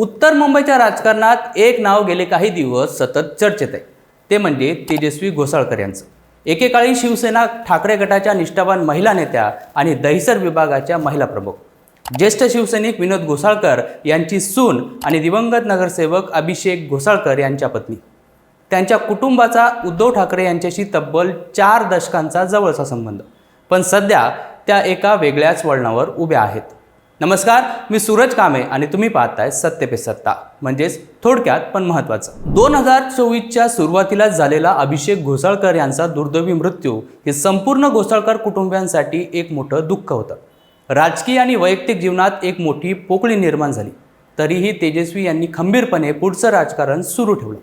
उत्तर मुंबईच्या राजकारणात एक नाव गेले काही दिवस सतत चर्चेत आहे. ते म्हणजे तेजस्वी घोसाळकर यांचं. एकेकाळी शिवसेना ठाकरे गटाच्या निष्ठावान महिला नेत्या आणि दहिसर विभागाच्या महिला प्रमुख. ज्येष्ठ शिवसैनिक विनोद घोसाळकर यांची सून आणि दिवंगत नगरसेवक अभिषेक घोसाळकर यांच्या पत्नी. त्यांच्या कुटुंबाचा उद्धव ठाकरे यांच्याशी तब्बल चार दशकांचा जवळचा संबंध. पण सध्या त्या एका वेगळ्याच वळणावर उभ्या आहेत. नमस्कार मी सूरज कामे आणि तुम्ही पाहताय सत्य पे सत्ता. म्हणजेच थोडक्यात पण महत्त्वाचं. दोन हजार चोवीसच्या सुरुवातीला झालेला अभिषेक घोसाळकर यांचा दुर्दैवी मृत्यू हे संपूर्ण घोसाळकर कुटुंबियांसाठी एक मोठं दुःख होतं. राजकीय आणि वैयक्तिक जीवनात एक मोठी पोकळी निर्माण झाली. तरीही तेजस्वी यांनी खंबीरपणे पुढचं राजकारण सुरू ठेवलं.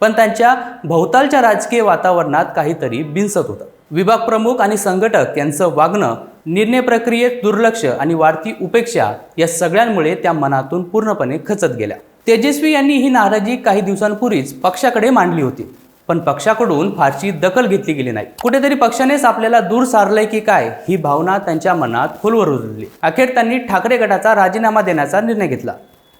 पण त्यांच्या भोवतालच्या राजकीय वातावरणात काहीतरी बिनसत होतं. विभाग प्रमुख आणि संघटक यांचं वागणं निर्णय प्रक्रियेत दुर्लक्ष आणि वाढती उपेक्षा या सगळ्यांमुळे त्या मनातून पूर्णपणे खचत गेल्या. तेजस्वी यांनी ही नाराजी काही दिवसांपूर्वीच पक्षाकडे मांडली होती पण पक्षाकडून फारशी दखल घेतली गेली नाही. कुठेतरी पक्षानेच आपल्याला दूर सारलंय की काय ही भावना त्यांच्या मनात खोलवर उरली. अखेर त्यांनी ठाकरे गटाचा राजीनामा देण्याचा निर्णय घेतला.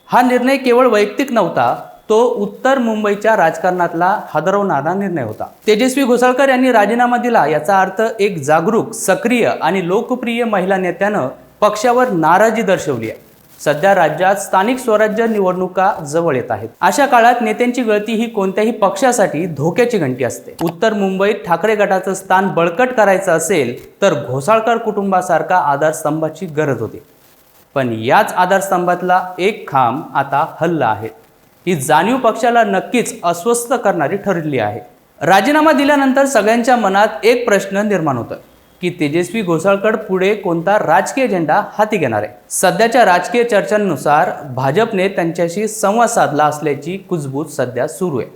हा निर्णय केवळ वैयक्तिक नव्हता तो उत्तर मुंबईच्या राजकारणातला हादरवणारा निर्णय होता. तेजस्वी घोसाळकर यांनी राजीनामा दिला याचा अर्थ एक जागरूक सक्रिय आणि लोकप्रिय महिला नेत्यानं पक्षावर नाराजी दर्शवली आहे. सध्या राज्यात स्थानिक स्वराज्य निवडणुका जवळ येत आहेत. अशा काळात नेत्यांची गळती ही कोणत्याही पक्षासाठी धोक्याची घंटी असते. उत्तर मुंबईत ठाकरे गटाचं स्थान बळकट करायचं असेल तर घोसाळकर कुटुंबासारखा आधारस्तंभाची गरज होती. पण याच आधारस्तंभातला एक खांब आता हल्ला आहे. ही जाणीव पक्षाला नक्कीच अस्वस्थ करणारी ठरली आहे. राजीनामा दिल्यानंतर सगळ्यांच्या मनात एक प्रश्न निर्माण होतं की तेजस्वी घोसाळकर पुढे कोणता राजकीय झेंडा हाती घेणार आहे? सध्याच्या राजकीय चर्चांनुसार भाजपने त्यांच्याशी संवाद साधला असल्याची कुजबूज सध्या सुरू आहे.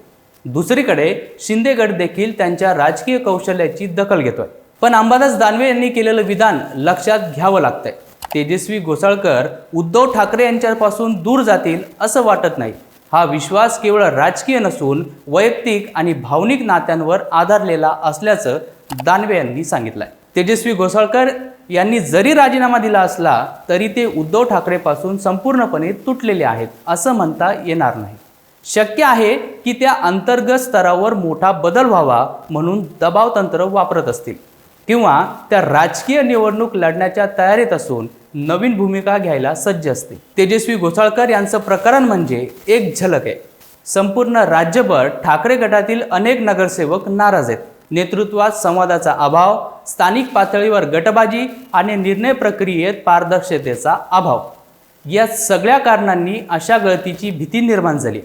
दुसरीकडे शिंदेगड देखील त्यांच्या राजकीय कौशल्याची दखल घेतोय. पण अंबादास दानवे यांनी केलेलं विधान लक्षात घ्यावं लागतंय. तेजस्वी घोसाळकर उद्धव ठाकरे यांच्यापासून दूर जातील असं वाटत नाही. हा विश्वास केवळ राजकीय नसून वैयक्तिक आणि भावनिक नात्यांवर आधारलेला असल्याचं दानवे यांनी सांगितलंय. तेजस्वी घोसाळकर यांनी जरी राजीनामा दिला असला तरी ते उद्धव ठाकरेपासून संपूर्णपणे तुटलेले आहेत असं म्हणता येणार नाही. शक्य आहे की त्या अंतर्गत स्तरावर मोठा बदल व्हावा म्हणून दबाव तंत्र वापरत असतील. किंवा त्या राजकीय निवडणूक लढण्याच्या तयारीत असून नवीन भूमिका घ्यायला सज्ज असते. तेजस्वी घोसाळकर यांचं प्रकरण म्हणजे एक झलक आहे. संपूर्ण राज्यभर ठाकरे गटातील अनेक नगरसेवक नाराज आहेत. नेतृत्वात संवादाचा अभाव स्थानिक पातळीवर गटबाजी आणि निर्णय प्रक्रियेत पारदर्शकतेचा अभाव. या सगळ्या कारणांनी अशा गळतीची भीती निर्माण झाली.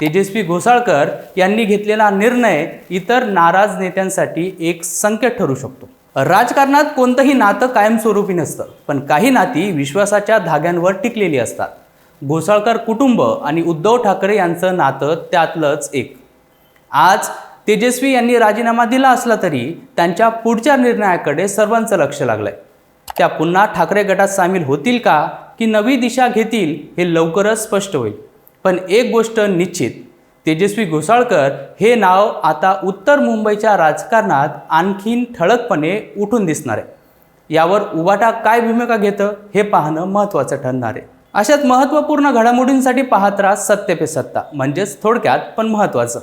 तेजस्वी घोसाळकर यांनी घेतलेला निर्णय इतर नाराज नेत्यांसाठी एक संकेत ठरू शकतो. राजकारणात कोणतंही नातं कायमस्वरूपी नसतं पण काही नाती विश्वासाच्या धाग्यांवर टिकलेली असतात. घोसाळकर कुटुंब आणि उद्धव ठाकरे यांचं नातं त्यातलंच एक. आज तेजस्वी यांनी राजीनामा दिला असला तरी त्यांच्या पुढच्या निर्णयाकडे सर्वांचं लक्ष लागलंय. त्या पुन्हा ठाकरे गटात सामील होतील का की नवी दिशा घेतील हे लवकरच स्पष्ट होईल. पण एक गोष्ट निश्चित तेजस्वी घोसाळकर हे नाव आता उत्तर मुंबईच्या राजकारणात आणखीन ठळकपणे उठून दिसणार आहे. यावर उबाटा काय भूमिका घेतं हे पाहणं महत्त्वाचं ठरणार आहे. अशात महत्त्वपूर्ण घडामोडींसाठी पाहत राहा सत्य पे सत्ता. म्हणजेच थोडक्यात पण महत्त्वाचं.